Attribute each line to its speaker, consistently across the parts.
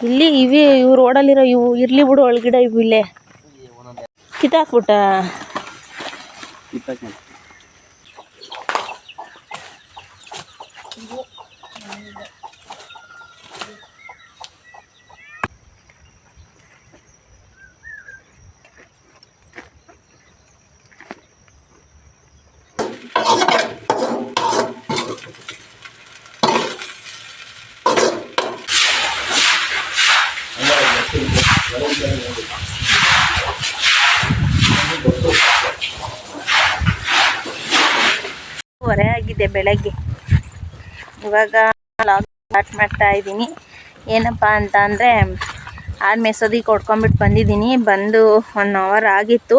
Speaker 1: ಇಲ್ಲಿ ಇವೆ ಇವು ರೋಡಲ್ಲಿರೋ ಇವು ಇರ್ಲಿ ಬಿಡು ಒಳಗಿಡ ಇವು ಇಲ್ಲೇ. ಕಿತ್ತಾಕ್ಬಿಟ್ಟ ಹೊರೆ ಆಗಿದೆ ಬೆಳಗ್ಗೆ. ಇವಾಗ ಲಾಗ್ ಸ್ಟಾರ್ಟ್ ಮಾಡ್ತಾ ಇದ್ದೀನಿ. ಏನಪ್ಪ ಅಂತ ಅಂದರೆ, ಆರು ಮೆಸೋದಿಗೆ ಕೊಡ್ಕೊಂಬಿಟ್ಟು ಬಂದಿದ್ದೀನಿ. ಬಂದು ಒನ್ ಅವರ್ ಆಗಿತ್ತು.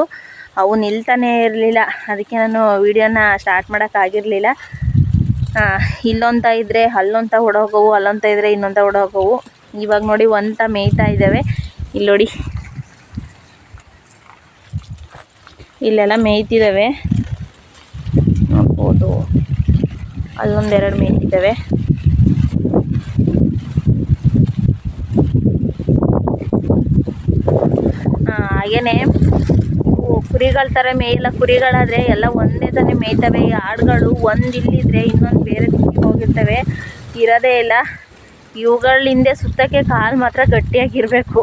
Speaker 1: ಅವು ನಿಲ್ತಾನೆ ಇರಲಿಲ್ಲ. ಅದಕ್ಕೆ ನಾನು ವೀಡಿಯೋನ ಸ್ಟಾರ್ಟ್ ಮಾಡೋಕ್ಕಾಗಿರಲಿಲ್ಲ ಇಲ್ಲೊಂತ ಇದ್ದರೆ ಅಲ್ಲೊಂತ ಹೊಡೋಗೋವು ಅಲ್ಲೊಂತ ಇದ್ದರೆ ಇನ್ನೊಂತ ಹೊಡೋಗೋವು ಇವಾಗ ನೋಡಿ ಒಂತ ಮೇಯ್ತಾ ಇದ್ದಾವೆ. ಇಲ್ಲಿ ನೋಡಿ. ಇಲ್ಲೆಲ್ಲ ಮೇಯ್ತಿದ್ದಾವೆ. ಅಲ್ಲೊಂದೆರಡು ಮೇಯ್ತಿದ್ದಾವೆ ಹಾಗೇನೆ ಕುರಿಗಳ ಥರ ಮೇಯಿಲ್ಲ. ಕುರಿಗಳಾದರೆ ಎಲ್ಲ ಒಂದೇ ತಾನೇ ಮೇಯ್ತವೆ. ಈ ಆಡುಗಳು ಒಂದು ಇಲ್ಲಿದ್ರೆ ಇನ್ನೊಂದು ಬೇರೆ ಕಡೆ ಹೋಗಿರ್ತವೆ. ಇರೋದೇ ಇಲ್ಲ. ಇವುಗಳ ಹಿಂದೆ ಸುತ್ತಕ್ಕೆ ಕಾಲು ಮಾತ್ರ ಗಟ್ಟಿಯಾಗಿರಬೇಕು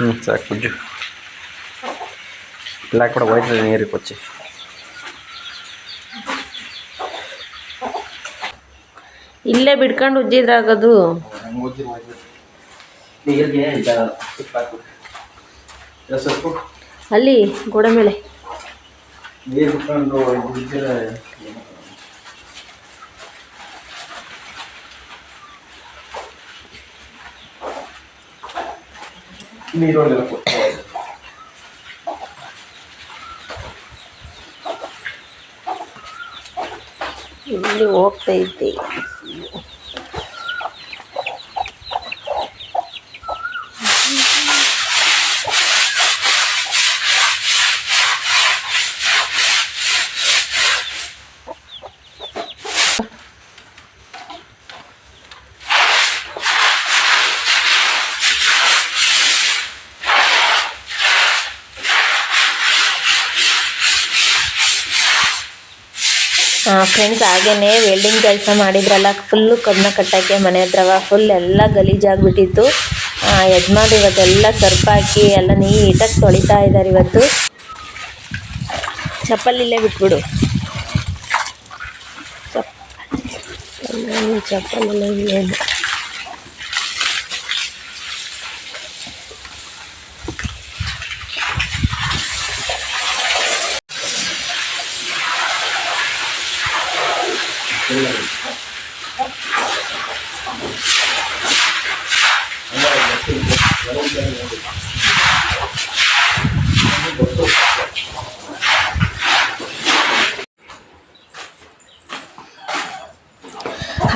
Speaker 2: ಹ್ಞೂ ಸಾಕು ಇಲ್ಲ ಕೂಡ ವೈಟ್ ನೀರು ಕೊಚ್ಚಿ.
Speaker 1: ಇಲ್ಲೇ ಬಿಡ್ಕೊಂಡು ಉಜ್ಜಿದ್ರಾಗದು. ಅಲ್ಲಿ ಗೋಡೆ ಮೇಲೆ.
Speaker 2: ನೀರು ಬಿಟ್ಕೊಂಡು ಇದ್ದಿದ್ರೆ ನೀರೊಳಗೆಲ್ಲ ಕೊಟ್ಟು
Speaker 1: ಇಲ್ಲಿ ಹೋಗ್ತೈತಿ ಫ್ರೆಂಡ್ಸ್ ಹಾಗೇನೆ ವೆಲ್ಡಿಂಗ್ ಕೆಲಸ ಮಾಡಿದ್ರಲ್ಲ ಫುಲ್ಲು ಕಬ್ಬಣ ಕಟ್ಟಕ್ಕೆ ಮನೆ ಹತ್ರವ ಫುಲ್ ಎಲ್ಲ ಗಲೀಜಾಗ್ಬಿಟ್ಟಿತ್ತು ಯಜಮಾನ್ರು ಇವತ್ತೆಲ್ಲ ಸರ್ಪ್ ಹಾಕಿ ಎಲ್ಲ ನೀಟಾಗಿ ತೊಳಿತಾ ಇದ್ದಾರೆ ಇವತ್ತು ಚಪ್ಪಲಿಲ್ಲೇ ಬಿಟ್ಬಿಡು ಚಪ್ಪಲ್ ಚಪ್ಪಲೆಲ್ಲ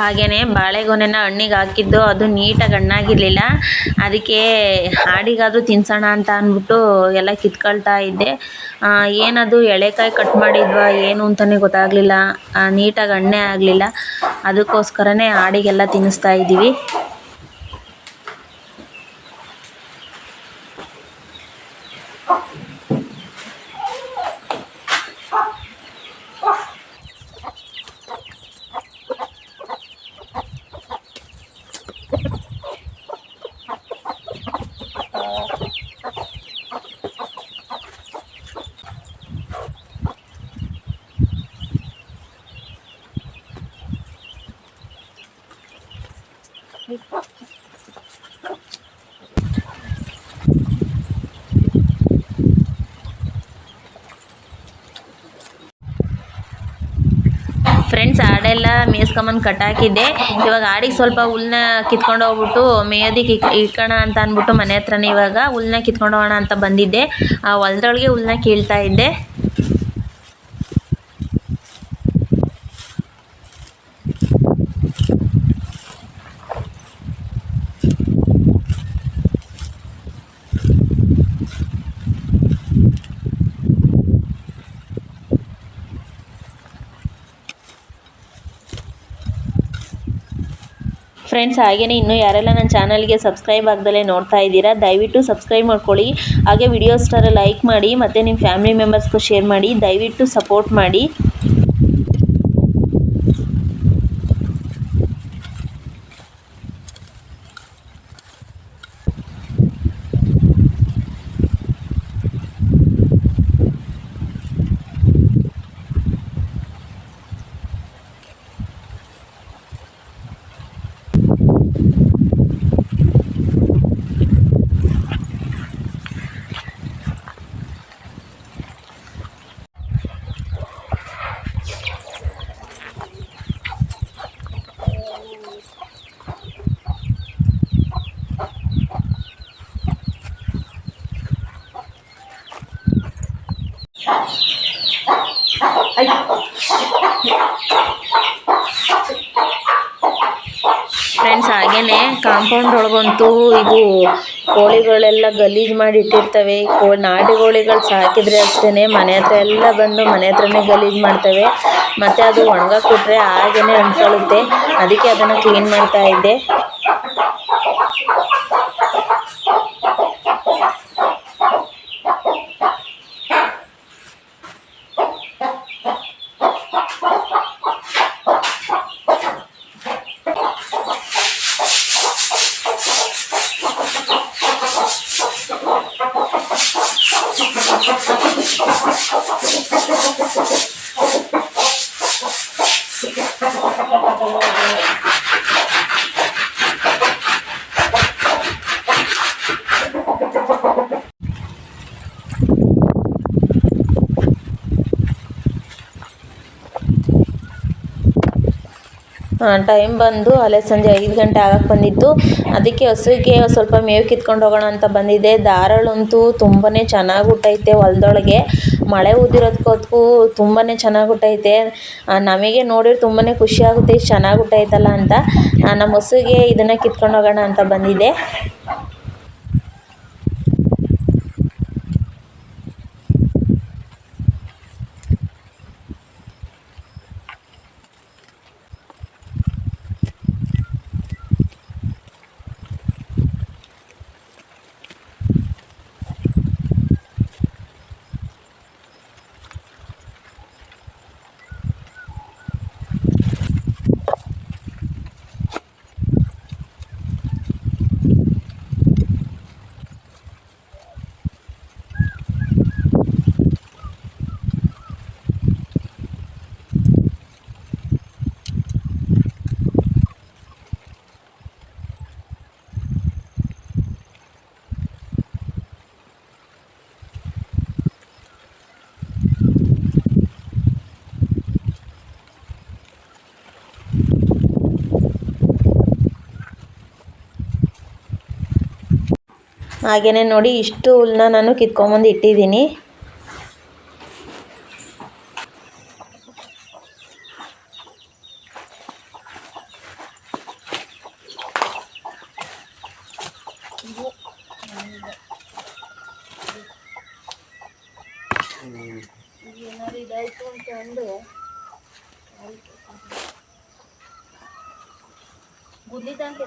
Speaker 1: ಹಾಗೆಯೇ ಬಾಳೆಗೊನೆನ ಹಣ್ಣಿಗೆ ಹಾಕಿದ್ದು ಅದು ನೀಟಾಗಿ ಹಣ್ಣಾಗಿರಲಿಲ್ಲ ಅದಕ್ಕೆ ಆಡಿಗಾದರೂ ತಿನ್ಸೋಣ ಅಂತ ಅಂದ್ಬಿಟ್ಟು ಎಲ್ಲ ಕಿತ್ಕೊಳ್ತಾ ಇದ್ದೆ. ಏನದು ಎಳೆಕಾಯಿ ಕಟ್ ಮಾಡಿದ್ವಾ ಏನು ಅಂತಲೇ ಗೊತ್ತಾಗಲಿಲ್ಲ. ನೀಟಾಗಿ ಹಣ್ಣೇ ಆಗಲಿಲ್ಲ. ಅದಕ್ಕೋಸ್ಕರನೇ ಹಾಡಿಗೆಲ್ಲ ತಿನ್ನಿಸ್ತಾ ಇದ್ದೀವಿ. ಫ್ರೆಂಡ್ಸ್ ಆಡೆಲ್ಲ ಮೇಯ್ಸ್ಕೊಂಬಂದು ಕಟ್ಟಾಕಿದ್ದೆ ಇವಾಗ ಆಡಿಗೆ ಸ್ವಲ್ಪ ಹುಲ್ನ ಕಿತ್ಕೊಂಡು ಹೋಗ್ಬಿಟ್ಟು ಮೇಯೋದಿಕ್ಕೆ ಇಕ್ ಇಕ್ಕೋಣ ಅಂತ ಅಂದ್ಬಿಟ್ಟು ಮನೆ ಹತ್ರನೇ ಇವಾಗ ಹುಲ್ನ ಕಿತ್ಕೊಂಡು ಹೋಗೋಣ ಅಂತ ಬಂದಿದ್ದೆ. ಆ ಹೊಲದೊಳಗೆ ಹುಲ್ನ ಕೀಳ್ತಾ ಇದ್ದೆ. ಫ್ರೆಂಡ್ಸ್ ಹಾಗೆಯೇ ಇನ್ನೂ ಯಾರೆಲ್ಲ ನನ್ನ ಚಾನಲ್ಗೆ ಸಬ್ಸ್ಕ್ರೈಬ್ ಆಗ್ದಲೇ ನೋಡ್ತಾ ಇದ್ದೀರಾ, ದಯವಿಟ್ಟು ಸಬ್ಸ್ಕ್ರೈಬ್ ಮಾಡ್ಕೊಳ್ಳಿ. ಹಾಗೆ ವಿಡಿಯೋಸ್ಟಾರ ಲೈಕ್ ಮಾಡಿ, ಮತ್ತು ನಿಮ್ಮ ಫ್ಯಾಮಿಲಿ ಮೆಂಬರ್ಸ್ಗೂ ಶೇರ್ ಮಾಡಿ, ದಯವಿಟ್ಟು ಸಪೋರ್ಟ್ ಮಾಡಿ. ಫ್ರೆಂಡ್ಸ್ ಹಾಗೇನೆ ಕಾಂಪೌಂಡ್ ಒಳಗಂತೂ ಇದು ಕೋಳಿಗಳೆಲ್ಲ ಗಲೀಜು ಮಾಡಿ ಇಟ್ಟಿರ್ತವೆ. ಕೋ ನಾಟಿ ಕೋಳಿಗಳು ಸಾಕಿದರೆ ಅಷ್ಟೇ ಮನೆ ಹತ್ರ ಎಲ್ಲ ಬಂದು ಮನೆ ಹತ್ರನೇ ಗಲೀಜು ಮಾಡ್ತವೆ. ಮತ್ತು ಅದು ಒಣಗಕ್ಕೆ ಬಿಟ್ಟರೆ ಹಾಗೇನೆ ಅಂಟ್ಕೊಳ್ಳುತ್ತೆ ಅದಕ್ಕೆ ಅದನ್ನು ಕ್ಲೀನ್ ಮಾಡ್ತಾ ಇದ್ದೆ. ಟೈಮ್ ಬಂದು ಅಲ್ಲೇ ಸಂಜೆ ಐದು ಗಂಟೆ ಆಗಕ್ಕೆ ಬಂದಿತ್ತು. ಅದಕ್ಕೆ ಹಸುವಿಗೆ ಸ್ವಲ್ಪ ಮೇವು ಕಿತ್ಕೊಂಡು ಹೋಗೋಣ ಅಂತ ಬಂದಿದ್ದೆ. ದಾರಾಳಂತೂ ತುಂಬಾ ಚೆನ್ನಾಗಿ ಹುಟ್ಟೈತೆ ಹೊಲದೊಳಗೆ. ಮಳೆ ಉದಿರೋದಕ್ಕೂ ತುಂಬಾ ಚೆನ್ನಾಗಿ ಹುಟ್ಟೈತೆ ನಮಗೆ ನೋಡಿದ್ರೆ ತುಂಬಾ ಖುಷಿ ಆಗುತ್ತೆ, ಇಷ್ಟು ಚೆನ್ನಾಗಿ ಹುಟ್ಟೈತಲ್ಲ ಅಂತ. ನಮ್ಮ ಹಸುಗೆ ಇದನ್ನು ಕಿತ್ಕೊಂಡು ಹೋಗೋಣ ಅಂತ ಬಂದಿದ್ದೆ. ಹಾಗೆಯೇ ನೋಡಿ ಇಷ್ಟು ಹುಲ್ಲನ್ನ ನಾನು ಕಿತ್ಕೊಂಬಂದು ಇಟ್ಟಿದ್ದೀನಿ. ಗುದ್ದಿದ್ದಂಗೆ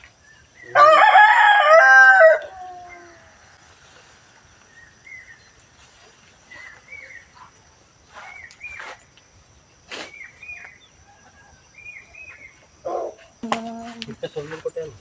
Speaker 1: कितने सोलह को टेन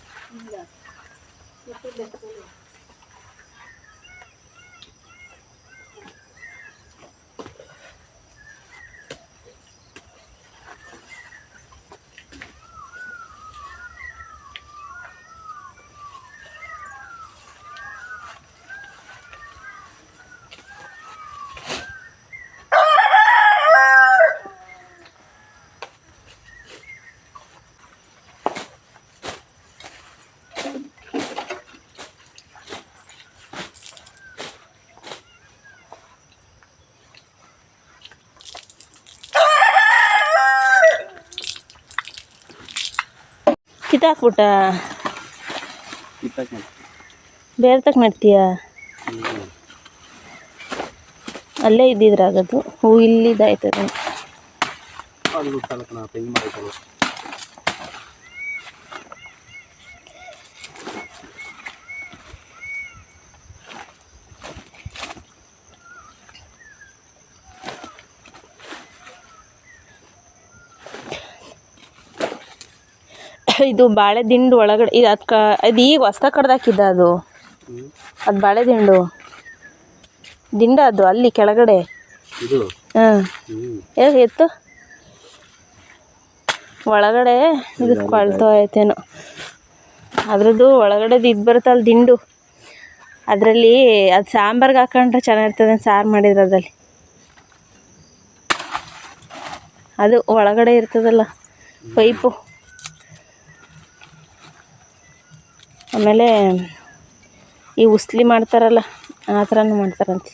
Speaker 1: ಕಿತ್ತಾಕ್ಬಿಟ್ಟ ಬೇರೆ ತಕ್ಕ ನಡ್ತೀಯ ಅಲ್ಲೇ ಇದ್ದಿದ್ರಾಗದು. ಹೂ ಇಲ್ಲಿದ್ದಾಯ್ತದೆ
Speaker 2: ಅದು ಗೊತ್ತಲ್ಲ ನಾ ತೆಂಗು ಮಾಡೈತಲ್ಲ
Speaker 1: ಇದು ಬಾಳೆ ದಿಂಡು ಒಳಗಡೆ ಇದು ಅದಕ್ಕೆ ಅದು ಈಗ ಹೊಸ್ತ ಕಡ್ದಾಕಿದ್ದ ಅದು. ಅದು ಬಾಳೆ ದಿಂಡು. ದಿಂಡ ಅದು ಅಲ್ಲಿ ಕೆಳಗಡೆ. ಹಾಂ. ಎತ್ತು. ಒಳಗಡೆ ಇದು ಕೊಳ್ತು ಐತೇನೋ ಅದ್ರದ್ದು ಒಳಗಡೆದು ಇದು ಬರುತ್ತಲ್ಲ ದಿಂಡು. ಅದರಲ್ಲಿ ಅದು ಸಾಂಬಾರ್ಗೆ ಹಾಕೊಂಡ್ರೆ ಚೆನ್ನಾಗಿರ್ತದೆ ಸಾರು ಮಾಡಿದ್ರೆ ಅದರಲ್ಲಿ. ಅದು ಒಳಗಡೆ ಇರ್ತದಲ್ಲ ಪೈಪು. ಆಮೇಲೆ ಈ ಉಸ್ಲಿ ಮಾಡ್ತಾರಲ್ಲ ಆ ಥರನೂ ಮಾಡ್ತಾರಂತೆ.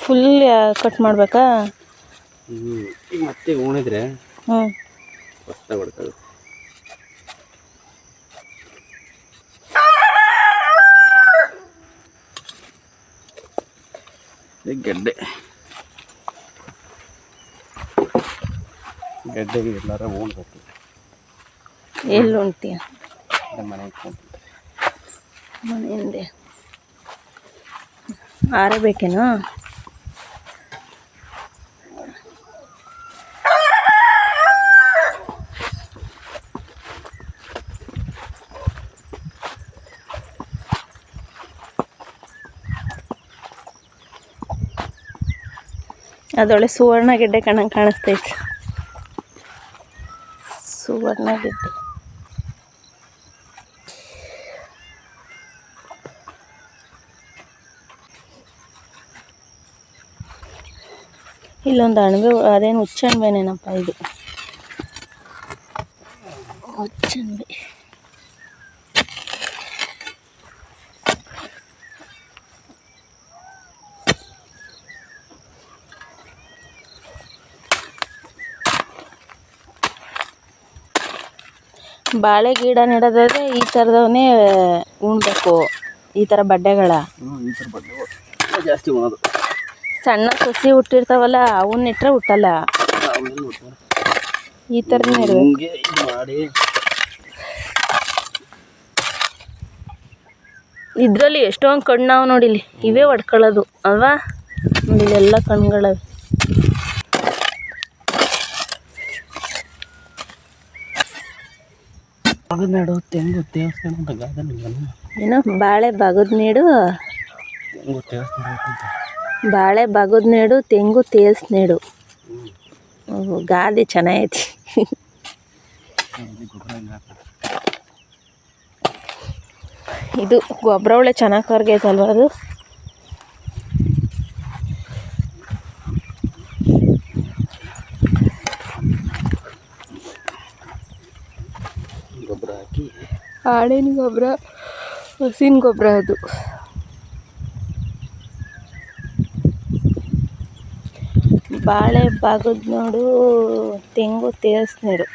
Speaker 1: ಫುಲ್ ಕಟ್ ಮಾಡಬೇಕಾ?
Speaker 2: ಹ್ಞೂ ಮತ್ತೆ ಉಣಿದ್ರೆ
Speaker 1: ಹ್ಞೂ
Speaker 2: ಇದು ಗೆಡ್ಡೆ. ಗೆಡ್ಡೆಗೆ ಎಲ್ಲಾರ ಉಣ್ಬೇಕು
Speaker 1: ಎಲ್ಲಿ ಉಣ್ತೀಯ
Speaker 2: ಮನೆಗೆ ಕೂತ್ಬಿಟ್ಟು.
Speaker 1: ಮನೆ ಮನೆಯಿಂದ. ಆರಬೇಕೇನೋ? ಅದೊಳ್ಳೆ ಸುವರ್ಣ ಗೆಡ್ಡೆ ಕಣಂಗೆ ಕಾಣಿಸ್ತೈತಿ. ಸುವರ್ಣ ಗೆಡ್ಡೆ. ಇಲ್ಲೊಂದು ಅಣಬೆ ಅದೇನು ಹುಚ್ಚಣಬೆನೇನಪ್ಪ ಇದು? ಹುಚ್ಚಣಬೆ ಬಾಳೆ ಗಿಡ ನೆಡೋದಾದ್ರೆ ಈ ಥರದವನ್ನೇ ಉಣ್ಬೇಕು. ಈ ಥರ ಬಡ್ಡೆಗಳ.
Speaker 2: ಈ ಥರ ಬಡ್ಡೆ ಜಾಸ್ತಿ ಉಣೋದು.
Speaker 1: ಸಣ್ಣ ಸಸಿ ಹುಟ್ಟಿರ್ತಾವಲ್ಲ ಅವನ್ನ ಇಟ್ಟರೆ ಹುಟ್ಟಲ್ಲ. ಈ ಥರನೇ ಇರಬೇಕು.
Speaker 2: ಮಾಡಿ.
Speaker 1: ಇದರಲ್ಲಿ ಎಷ್ಟೊಂದು ಕಣ್ಣು ನಾವು ನೋಡಿಲಿ ಇವೇ ಒಡ್ಕೊಳ್ಳೋದು ಅಲ್ವಾ? ಇಲ್ಲೆಲ್ಲ ಕಣ್ಗಳವೆ.
Speaker 2: ನಾಡು ತೆಂಗು ದೇವಸ್ಥಾನ ಅಂತ ಗಾರ್ಡನ್ ಇಲ್ಲ
Speaker 1: ಏನೋ ಬಾಳೆ ಬಗದ್ ನೀಡು.
Speaker 2: ತೆಂಗು ದೇವಸ್ಥಾನ ಅಂತ?
Speaker 1: ಬಾಳೆ ಬಗದ್ ನೀಡು ತೆಂಗು ತೇಲ್ಸ್ ನೀಡು. ಓಹ್, ಗಾದೆ ಚೆನ್ನಾಗೈತಿ.
Speaker 2: ಇದು ಗೊಬ್ಬರ
Speaker 1: ಒಳ್ಳೆ ಚೆನ್ನಾಗಿ ಕರ್ಗೈತಲ್ವ ಅದು
Speaker 2: ಗೊಬ್ಬರ ಹಾಕಿ
Speaker 1: ಆಡಿನ ಗೊಬ್ಬರ ಹಸಿನ ಗೊಬ್ಬರ ಅದು. ಬಾಳೆ ಬಾಗದ ನೋಡು, ತೆಂಗು ತೇಲ್ಸ್ ನೀಡು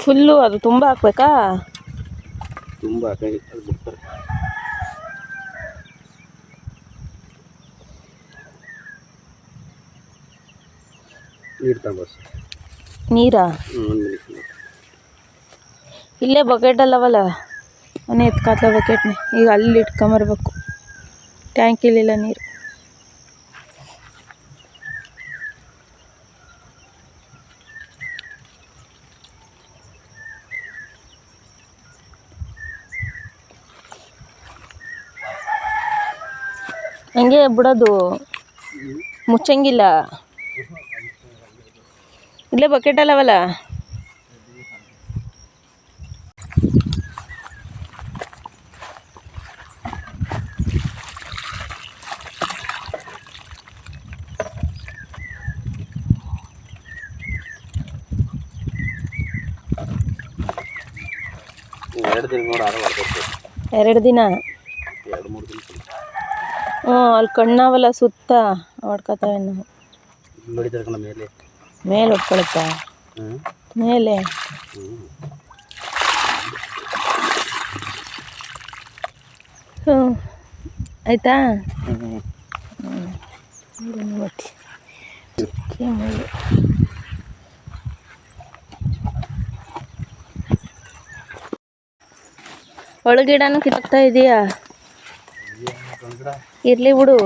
Speaker 1: ಫುಲ್ಲು ಅದು ತುಂಬ ಹಾಕ್ಬೇಕಾ?
Speaker 2: ತುಂಬ ಹಾಕಿ ನೀರು
Speaker 1: ನೀರಾ?
Speaker 2: ಹ್ಞೂ ಒಂದು ನಿಮಿಷ
Speaker 1: ಇಲ್ಲೇ ಬಕೆಟ್ ಅಲ್ಲವಲ್ಲ? ಅವನೇ ಎತ್ಕಾತ್ಲ ಬಕೆಟ್ನ ಈಗ ಅಲ್ಲಿ ಇಟ್ಕೊಂಬರ್ಬೇಕು. ಟ್ಯಾಂಕ್ ಇಲ್ಲಿಲ್ಲ ನೀರು. ಹಂಗೆ ಬಿಡೋದು? ಮುಚ್ಚಂಗಿಲ್ಲ? ಇಲ್ಲೇ ಬಕೆಟ್ ಅಲ್ಲವಲ್ಲ
Speaker 2: ಎರಡು ದಿನ?
Speaker 1: ಹ್ಞೂ ಅಲ್ಲಿ ಕಣ್ಣಾವಲ್ಲ ಸುತ್ತ ಹೊಡ್ಕೊತಾವೆ ನಾವು.
Speaker 2: ಮೇಲೆ ಹ್ಞೂ
Speaker 1: ಮೇಲೆ.
Speaker 2: ಹ್ಞೂ.
Speaker 1: ಆಯ್ತಾ?
Speaker 2: ಹ್ಞೂ
Speaker 1: ಮತ್ತೆ ಕೆಮ್ಮು. ಒಳಗಿಡನೂ ಇದೀಯಾ ಇರ್ಲಿ ಬಿಡು.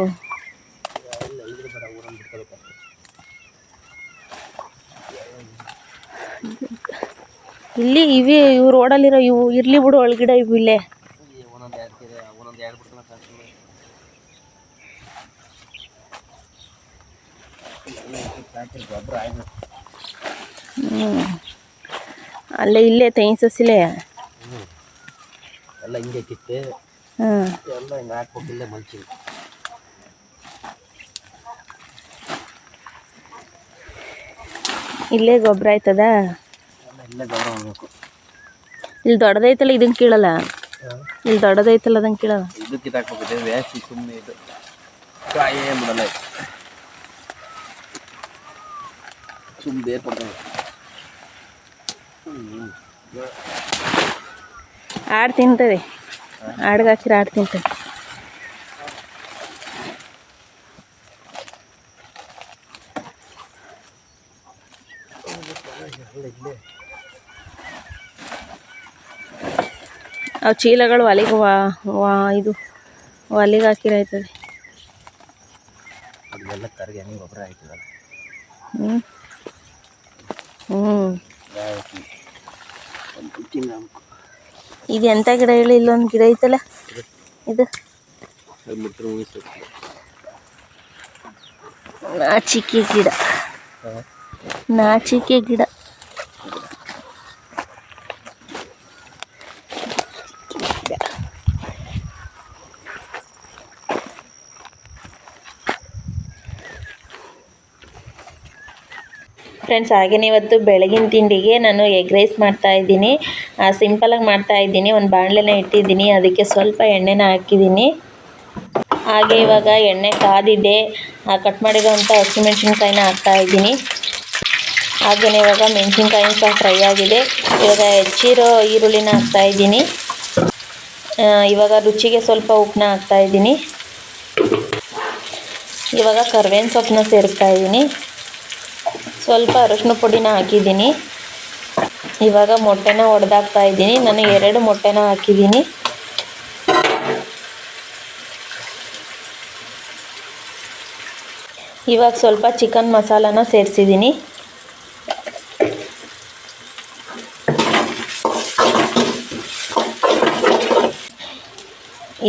Speaker 1: ಇಲ್ಲಿ ಇವಿ ಇವು ರೋಡಲ್ಲಿರೋ ಇವು. ಇರ್ಲಿ ಬಿಡು ಒಳಗಿಡ ಇವು ಇಲ್ಲೇ. ಹ್ಞೂ ಅಲ್ಲೇ ಇಲ್ಲೇ ತೆಂಗಿನ
Speaker 2: ಸಸಿಲೆ ಎಲ್ಲ ಹಿಂಗೆ ಕಿತ್ತೆ. ಎಲ್ಲ ಹಿಂಗೆ ಹಾಕ್ಬೇಕಿಲ್ಲ ಮಲ್ಚಿ.
Speaker 1: ಇಲ್ಲೇ ಗೊಬ್ಬರ ಆಯ್ತದ?
Speaker 2: ಇಲ್ಲೇ
Speaker 1: ದೊಡ್ಡದೈತಲ್ಲ ಇದನ್ ಕೀಳಲ್ಲ? ಇಲ್ಲಿ ದೊಡ್ಡದೈತಲ್ಲ ಅದನ್ ಕೀಳಲ್ಲ?
Speaker 2: ಇದು ತಿಂತದೆ ವ್ಯಾಸಿ ಸುಮ್ಮನೆ ಇದು. ಕಾಯೇ ಬಿಡಲ್ಲ ಸುಮ್ಮನೆ ಬೇರೆ ಕೊಡ್ತಾನೆ ಹ್ಞೂ
Speaker 1: ಆಡು ತಿಂತವೆ ಆಡ್ಗೆ ಹಾಕಿರ ಆಡು ತಿಂತವೆ ಅವು ಚೀಲಗಳು ಒಲೆಗೆ ವಾ ವಾ ಇದು ಒಲೆಗೆ
Speaker 2: ಹಾಕಿದಲ್ಲ
Speaker 1: ಹ್ಞೂ ಹ್ಞೂ ಇದು ಎಂಥ ಗಿಡ ಹೇಳಿ ಇಲ್ಲೊಂದು ಗಿಡ ಐತಲ್ಲ? ಇದು. ನಾಚಿಕೆ ಗಿಡ. ನಾಚಿಕೆ ಗಿಡ. ಫ್ರೆಂಡ್ಸ್ ಹಾಗೆಯೇ ಇವತ್ತು ಬೆಳಗಿನ ತಿಂಡಿಗೆ ನಾನು ಎಗ್ ರೈಸ್ ಮಾಡ್ತಾ ಇದ್ದೀನಿ. ಸಿಂಪಲಾಗಿ ಮಾಡ್ತಾ ಇದ್ದೀನಿ. ಒಂದು ಬಾಣಲೆನ ಇಟ್ಟಿದ್ದೀನಿ. ಅದಕ್ಕೆ ಸ್ವಲ್ಪ ಎಣ್ಣೆನ ಹಾಕಿದ್ದೀನಿ. ಹಾಗೆ ಇವಾಗ ಎಣ್ಣೆ ಕಾದಿದೆ. ಕಟ್ ಮಾಡಿರೋವಂಥ ಹಸಿಮೆಣ್ಸಿನ್ಕಾಯಿನ ಹಾಕ್ತಾ ಇದ್ದೀನಿ. ಹಾಗೆಯೇ ಇವಾಗ ಮೆಣಸಿನ್ಕಾಯಿ ಸಹ ಫ್ರೈ ಆಗಿದೆ. ಇವಾಗ ಹೆಚ್ಚಿರೋ ಈರುಳ್ಳಿನ ಹಾಕ್ತಾ ಇದ್ದೀನಿ. ಇವಾಗ ರುಚಿಗೆ ಸ್ವಲ್ಪ ಉಪ್ಪನ್ನ ಹಾಕ್ತಾ ಇದ್ದೀನಿ. ಇವಾಗ ಕರ್ಬೇವಿನ ಸೊಪ್ಪನ್ನ ಸೇರಿಸ್ತಾ ಇದ್ದೀನಿ. ಸ್ವಲ್ಪ ಅರಶಿನ ಪುಡಿನ ಹಾಕಿದ್ದೀನಿ. ಇವಾಗ ಮೊಟ್ಟೆನ ಒಡೆದಾಕ್ತಾ ಇದ್ದೀನಿ. ನಾನು ಎರಡು ಮೊಟ್ಟೆನ ಹಾಕಿದ್ದೀನಿ. ಇವಾಗ ಸ್ವಲ್ಪ ಚಿಕನ್ ಮಸಾಲಾನ ಸೇರಿಸಿದ್ದೀನಿ.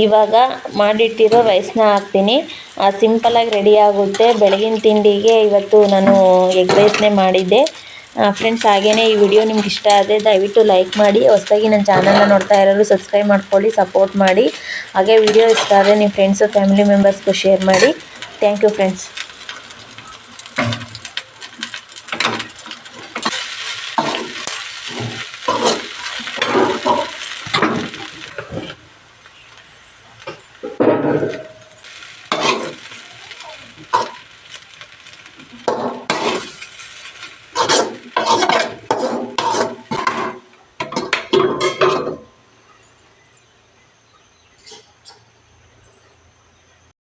Speaker 1: ಇವಾಗ ಮಾಡಿಟ್ಟಿರೋ ರೈಸ್ನ ಹಾಕ್ತೀನಿ. ಸಿಂಪಲಾಗಿ ರೆಡಿ ಆಗುತ್ತೆ. ಬೆಳಗಿನ ತಿಂಡಿಗೆ ಇವತ್ತು ನಾನು ಎಗ್ ರೈಸ್ನೇ ಮಾಡಿದ್ದೆ. ಫ್ರೆಂಡ್ಸ್ ಹಾಗೆಯೇ ಈ ವಿಡಿಯೋ ನಿಮ್ಗೆ ಇಷ್ಟ ಆದರೆ ದಯವಿಟ್ಟು ಲೈಕ್ ಮಾಡಿ. ಹೊಸದಾಗಿ ನನ್ನ ಚಾನಲ್ನ ನೋಡ್ತಾ ಇರೋರು ಸಬ್ಸ್ಕ್ರೈಬ್ ಮಾಡ್ಕೊಳ್ಳಿ ಸಪೋರ್ಟ್ ಮಾಡಿ. ಹಾಗೆ ವಿಡಿಯೋ ಇಷ್ಟ ಆದರೆ ನಿಮ್ಮ ಫ್ರೆಂಡ್ಸು ಫ್ಯಾಮಿಲಿ ಮೆಂಬರ್ಸ್ಗೂ ಶೇರ್ ಮಾಡಿ. Thank you friends